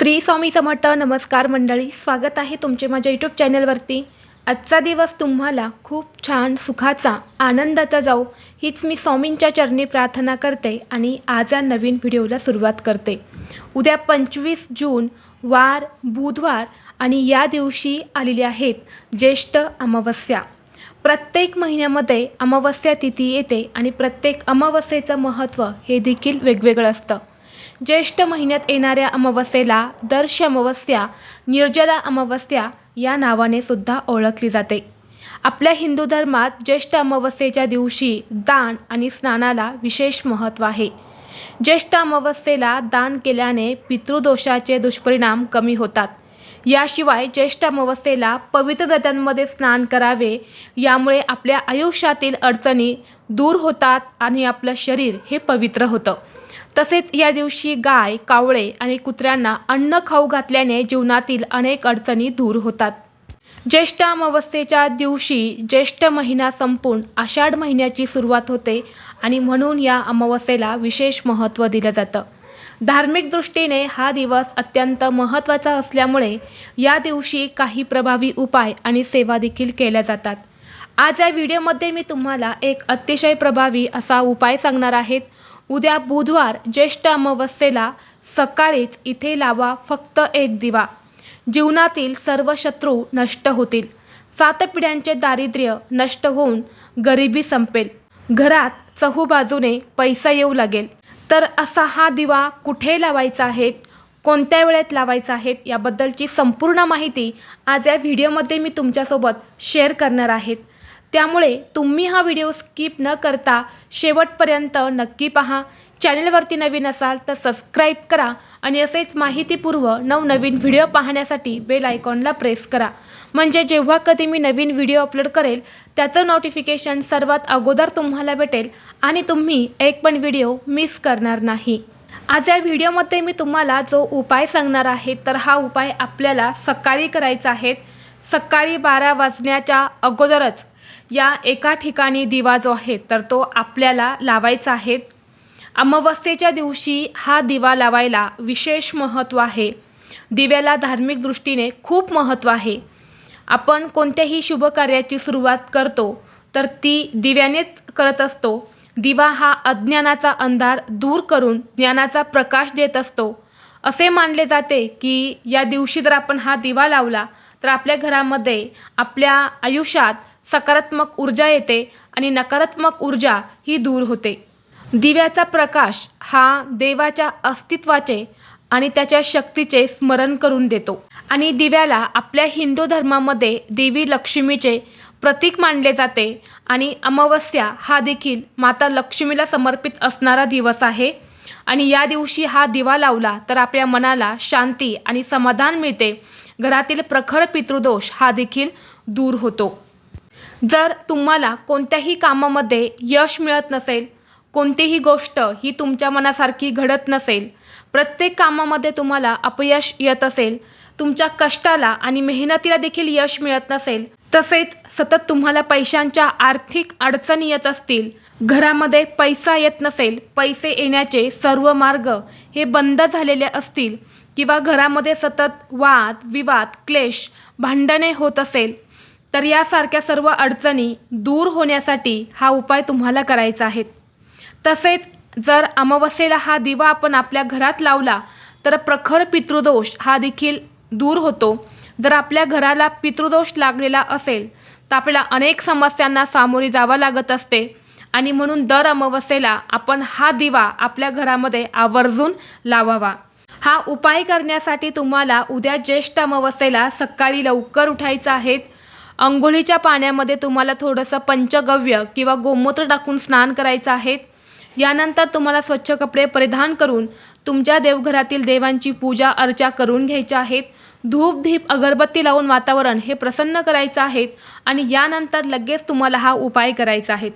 श्री स्वामी समर्थ नमस्कार मंडळी स्वागत आहे तुमचे माझ्या यूट्यूब चॅनलवरती. आजचा दिवस तुम्हाला खूप छान सुखाचा आनंदाचा जाऊ हीच मी स्वामींच्या चरणी प्रार्थना करते आणि आज या नवीन व्हिडिओला सुरुवात करते. उद्या पंचवीस जून वार बुधवार आणि या दिवशी आलेली आहेत ज्येष्ठ अमावस्या. प्रत्येक महिन्यामध्ये अमावस्या तिथी येते आणि प्रत्येक अमावस्येचं महत्त्व हे देखील वेगवेगळं असतं. ज्येष्ठ महिन्यात येणाऱ्या अमावस्येला दर्श अमावस्या निर्जला अमावस्या या नावाने सुद्धा ओळखली जाते. आपल्या हिंदू धर्मात ज्येष्ठ अमावस्येच्या दिवशी दान आणि स्नानाला विशेष महत्त्व आहे. ज्येष्ठ अमावस्येला दान केल्याने पितृदोषाचे दुष्परिणाम कमी होतात. याशिवाय ज्येष्ठ अमावस्येला पवित्र नद्यांमध्ये स्नान करावे यामुळे आपल्या आयुष्यातील अडचणी दूर होतात आणि आपलं शरीर हे पवित्र होतं. तसेच या दिवशी गाय कावळे आणि कुत्र्यांना अन्न खाऊ घातल्याने जीवनातील अनेक अडचणी दूर होतात. ज्येष्ठ अमावस्येच्या दिवशी ज्येष्ठ महिना संपून आषाढ महिन्याची सुरुवात होते आणि म्हणून या अमावस्येला विशेष महत्त्व दिलं जातं. धार्मिक दृष्टीने हा दिवस अत्यंत महत्त्वाचा असल्यामुळे या दिवशी काही प्रभावी उपाय आणि सेवा देखील केल्या जातात. आज या व्हिडिओमध्ये मी तुम्हाला एक अतिशय प्रभावी असा उपाय सांगणार आहेत उद्या बुधवार ज्येष्ठ अमावस्येला सकाळीच इथे लावा फक्त एक दिवा. जीवनातील सर्व शत्रू नष्ट होतील. सात पिढ्यांचे दारिद्र्य नष्ट होऊन गरिबी संपेल. घरात चहूबाजूने पैसा येऊ लागेल. तर असा हा दिवा कुठे लावायचा आहे कोणत्या वेळेत लावायचा आहे याबद्दलची संपूर्ण माहिती आज या व्हिडिओमध्ये मी तुमच्यासोबत शेअर करणार आहेत त्यामुळे तुम्ही हा व्हिडिओ स्किप न करता शेवटपर्यंत नक्की पहा. चॅनलवरती नवीन असाल तर सबस्क्राईब करा आणि असेच माहितीपूर्व नवनवीन व्हिडिओ पाहण्यासाठी बेल आयकॉनला प्रेस करा. म्हणजे जेव्हा कधी मी नवीन व्हिडिओ अपलोड करेल त्याचं नोटिफिकेशन सर्वात अगोदर तुम्हाला भेटेल आणि तुम्ही एक पण व्हिडिओ मिस करणार नाही. आज या व्हिडिओमध्ये मी तुम्हाला जो उपाय सांगणार आहे तर हा उपाय आपल्याला सकाळी करायचा आहे. सकाळी बारा वाजण्याच्या अगोदरच या एका ठिकाणी दिवा जो आहे तर तो आपल्याला लावायचा आहे. अमावस्येच्या दिवशी हा दिवा लावायला विशेष महत्त्व आहे. दिव्याला धार्मिक दृष्टीने खूप महत्त्व आहे. आपण कोणत्याही शुभ कार्याची सुरुवात करतो तर ती दिव्यानेच करत असतो. दिवा हा अज्ञानाचा अंधार दूर करून ज्ञानाचा प्रकाश देत असतो. असे मानले जाते की या दिवशी जर आपण हा दिवा लावला तर आपल्या घरामध्ये आपल्या आयुष्यात सकारात्मक ऊर्जा येते आणि नकारात्मक ऊर्जा ही दूर होते. दिव्याचा प्रकाश हा देवाच्या अस्तित्वाचे आणि त्याच्या शक्तीचे स्मरण करून देतो. आणि दिव्याला आपल्या हिंदू धर्मामध्ये देवी लक्ष्मीचे प्रतीक मानले जाते आणि अमावस्या हा देखील माता लक्ष्मीला समर्पित असणारा दिवस आहे. आणि या दिवशी हा दिवा लावला तर आपल्या मनाला शांती आणि समाधान मिळते. घरातील प्रखर पितृदोष हा देखील दूर होतो. जर तुम्हाला कोणत्याही कामामध्ये यश मिळत नसेल कोणतीही गोष्ट ही तुमच्या मनासारखी घडत नसेल प्रत्येक कामामध्ये तुम्हाला अपयश येत असेल तुमच्या कष्टाला आणि मेहनतीला देखील यश मिळत नसेल तसेच सतत तुम्हाला पैशांच्या आर्थिक अडचणी येत असतील घरामध्ये पैसा येत नसेल पैसे येण्याचे सर्व मार्ग हे बंद झालेले असतील किंवा घरामध्ये सतत वाद विवाद क्लेश भांडणे होत असेल तर यासारख्या सर्व अडचणी दूर होण्यासाठी हा उपाय तुम्हाला करायचा आहे. तसेच जर अमावस्येला हा दिवा आपण आपल्या घरात लावला तर प्रखर पितृदोष हा देखील दूर होतो. जर आपल्या घराला पितृदोष लागलेला असेल तर आपल्याला अनेक समस्यांना सामोरे जावं लागत असते. आणि म्हणून दर अमावस्येला आपण हा दिवा आपल्या घरामध्ये आवर्जून लावावा. हा उपाय करण्यासाठी तुम्हाला उद्या ज्येष्ठ अमावस्येला सकाळी लवकर उठायचं आहे. अंघोळीच्या पाण्यामध्ये तुम्हाला थोडंसं पंचगव्य किंवा गोमूत्र टाकून स्नान करायचं आहे. यानंतर तुम्हाला स्वच्छ कपडे परिधान करून तुमच्या देवघरातील देवांची पूजा अर्चा करून घ्यायच्या आहेत. धूप धीप अगरबत्ती लावून वातावरण हे प्रसन्न करायचं आहे आणि यानंतर लगेच तुम्हाला हा उपाय करायचा आहे.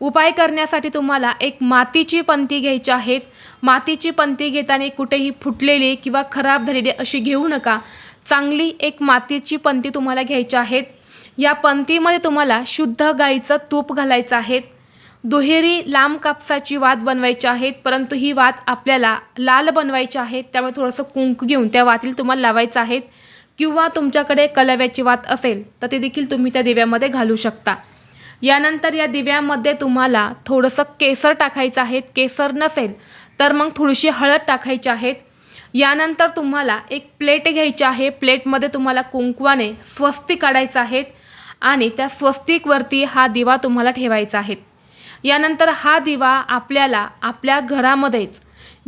उपाय करण्यासाठी तुम्हाला एक मातीची पंती घ्यायची आहेत मातीची पंती घेताना कुठेही फुटलेली किंवा खराब झालेली अशी घेऊ नका. चांगली एक मातीची पंती तुम्हाला घ्यायची आहेत या पंथीमध्ये तुम्हाला शुद्ध गाईचं तूप घालायचं आहे. दुहेरी लांब कापसाची वात बनवायची आहेत परंतु ही वात आपल्याला लाल बनवायची आहे. त्यामुळे थोडंसं कुंक घेऊन त्या वातील तुम्हाला लावायचं आहेत किंवा तुमच्याकडे कलव्याची वात असेल तर ते देखील तुम्ही त्या दिव्यामध्ये घालू शकता. यानंतर या दिव्यामध्ये तुम्हाला थोडंसं केसर टाकायचं आहे. केसर नसेल तर मग थोडीशी हळद टाकायची आहेत यानंतर तुम्हाला एक प्लेट घ्यायची आहे. प्लेटमध्ये तुम्हाला कुंकवाने स्वस्ती काढायचं आहेत आणि त्या स्वस्तिकवरती हा दिवा तुम्हाला ठेवायचा आहे. यानंतर हा दिवा आपल्याला आपल्या घरामध्येच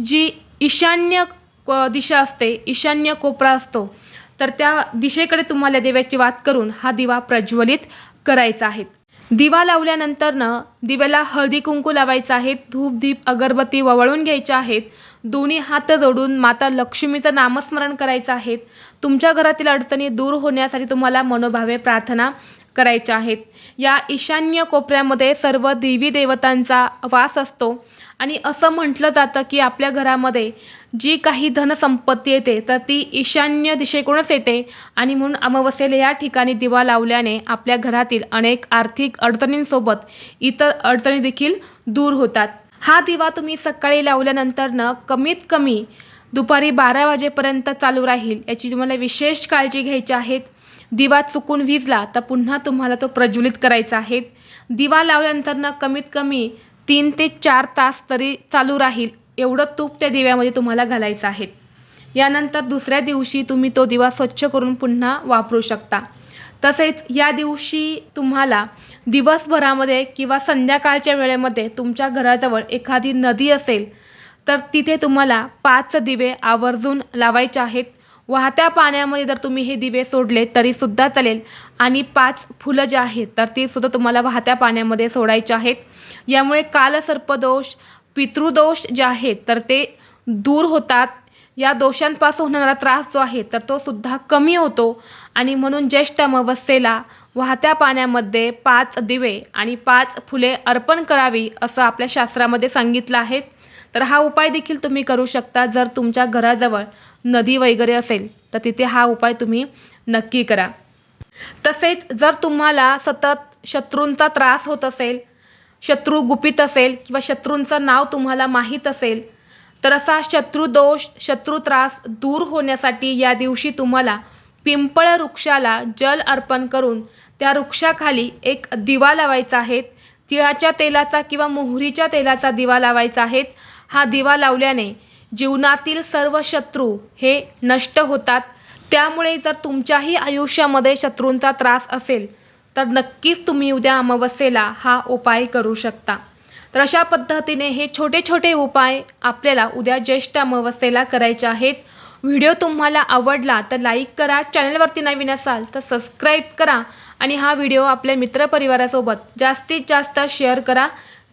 जी ईशान्य क- दिशा असते ईशान्य कोपरा असतो तर त्या दिशेकडे तुम्हाला देव्याची वात करून हा दिवा प्रज्वलित करायचा आहे. दिवा लावल्यानंतरनं दिव्याला हळदी कुंकू लावायचं आहे धूप दीप अगरबत्ती ववळून घ्यायच्या आहेत. दोन्ही हात जोडून माता लक्ष्मीचं नामस्मरण करायचं आहे. तुमच्या घरातील अडचणी दूर होण्यासाठी तुम्हाला मनोभावे प्रार्थना करायच्या आहेत. या ईशान्य कोपऱ्यामध्ये सर्व देवी देवतांचा वास असतो. आणि असं म्हटलं जातं की आपल्या घरामध्ये जी काही धनसंपत्ती येते तर ती ईशान्य दिशेकडूनच येते. आणि म्हणून अमावस्येला या ठिकाणी दिवा लावल्याने आपल्या घरातील अनेक आर्थिक अडचणींसोबत इतर अडचणी देखील दूर होतात. हा दिवा तुम्ही सकाळी लावल्यानंतरनं कमीत कमी दुपारी बारा वाजेपर्यंत चालू राहील. याची तुम्हाला विशेष काळजी घ्यायची आहेत दिवा चुकून विजला तर पुन्हा तुम्हाला तो प्रज्वलित करायचा आहे. दिवा लावल्यानंतरनं कमीत कमी तीन ते चार तास तरी चालू राहील. एवढं तूप त्या दिव्यामध्ये तुम्हाला घालायचं आहे. यानंतर दुसऱ्या दिवशी तुम्ही तो दिवा स्वच्छ करून पुन्हा वापरू शकता. तसेच या दिवशी तुम्हाला दिवसभरामध्ये किंवा संध्याकाळच्या वेळेमध्ये तुमच्या घराजवळ एखादी नदी असेल तर तिथे तुम्हाला पाच दिवे आवर्जून लावायचे आहेत. वाहत्या पाण्यामध्ये जर तुम्ही हे दिवे सोडले तरीसुद्धा चालेल. आणि पाच फुलं जे आहेत तर ती सुद्धा तुम्हाला वाहत्या पाण्यामध्ये सोडायचे आहेत. यामुळे कालसर्पदोष पितृदोष जे आहेत तर ते दूर होतात. या दोषांपासून होणारा त्रास जो आहे तर तो सुद्धा कमी होतो. आणि म्हणून ज्येष्ठ अमावस्येला वाहत्या पाण्यामध्ये पाच दिवे आणि पाच फुले अर्पण करावी असं आपल्या शास्त्रामध्ये सांगितलं आहे. तर हा उपाय देखील तुम्ही करू शकता. जर तुमच्या घराजवळ नदी वगैरे असेल तर तिथे हा उपाय तुम्ही नक्की करा. तसेच जर तुम्हाला सतत शत्रूंचा त्रास होत असेल शत्रू गुपित असेल किंवा शत्रूंचं नाव तुम्हाला माहीत असेल तर असा शत्रुदोष शत्रुत्रास दूर होण्यासाठी या दिवशी तुम्हाला पिंपळ वृक्षाला जल अर्पण करून त्या वृक्षाखाली एक दिवा लावायचा आहे. तिळाच्या तेलाचा किंवा मोहरीच्या तेलाचा दिवा लावायचा आहे. हा दिवा लावल्याने जीवनातील सर्व शत्रू हे नष्ट होतात. त्यामुळे जर तुमच्याही आयुष्यामध्ये शत्रूंचा त्रास असेल तर नक्कीच तुम्ही उद्या अमावस्येला हा उपाय करू शकता. तर अशा पद्धतीने हे छोटे छोटे उपाय आपल्याला उद्या ज्येष्ठ अमावस्येला करायचे आहेत. व्हिडिओ तुम्हाला आवडला तर लाईक करा चॅनलवरती नवीन असाल तर सबस्क्राईब करा आणि हा व्हिडिओ आपल्या मित्रपरिवारासोबत जास्तीत जास्त शेअर करा.